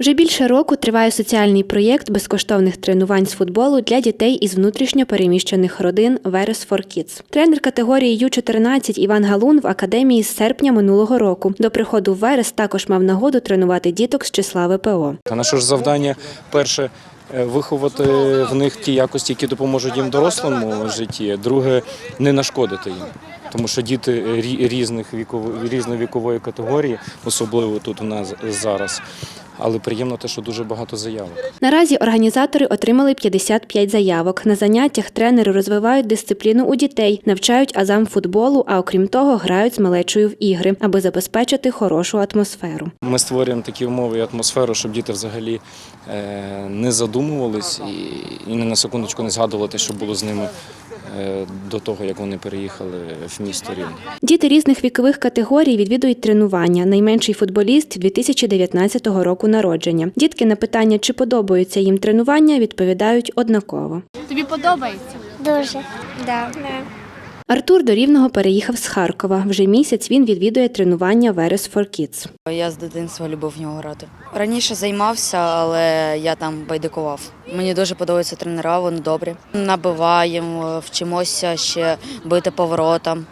Вже більше року триває соціальний проєкт безкоштовних тренувань з футболу для дітей із внутрішньо переміщених родин Верес for Kids. Тренер категорії Ю-14 Іван Галун в академії з серпня минулого року. До приходу в Верес також мав нагоду тренувати діток з числа ВПО. Наше ж завдання перше е, виховати в них ті якості, які допоможуть їм дорослому житті. Друге не нашкодити їм. Тому що діти рі- різних вікової різної вікової категорії, особливо тут у нас зараз. Але приємно те, що дуже багато заявок. Наразі організатори отримали 55 заявок. На заняттях тренери розвивають дисципліну у дітей, навчають азам футболу, а окрім того, грають з малечою в ігри, аби забезпечити хорошу атмосферу. Ми створюємо такі умови і атмосферу, щоб діти взагалі е, не задумувались і, не на секундочку не згадували те, що було з ними до того, як вони переїхали в місто Рівне. Діти різних вікових категорій відвідують тренування. Найменший футболіст 2019 року народження. Дітки на питання, чи подобаються їм тренування, відповідають однаково. Тобі подобається? Дуже. Да. Артур до Рівного переїхав з Харкова. Вже місяць він відвідує тренування Верес for Kids. Я з дитинства любив в нього грати. Раніше займався, але я там байдикував. Мені дуже подобаються тренера, вони добрі. Набиваємо, вчимося ще бити поворотам,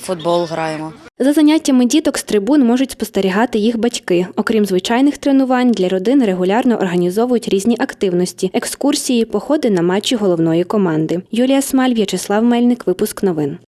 футбол граємо. За заняттями діток з трибун можуть спостерігати їх батьки. Окрім звичайних тренувань, для родин регулярно організовують різні активності, екскурсії, походи на матчі головної команди. Юлія Смаль, В'ячеслав Мельник, випуск новин.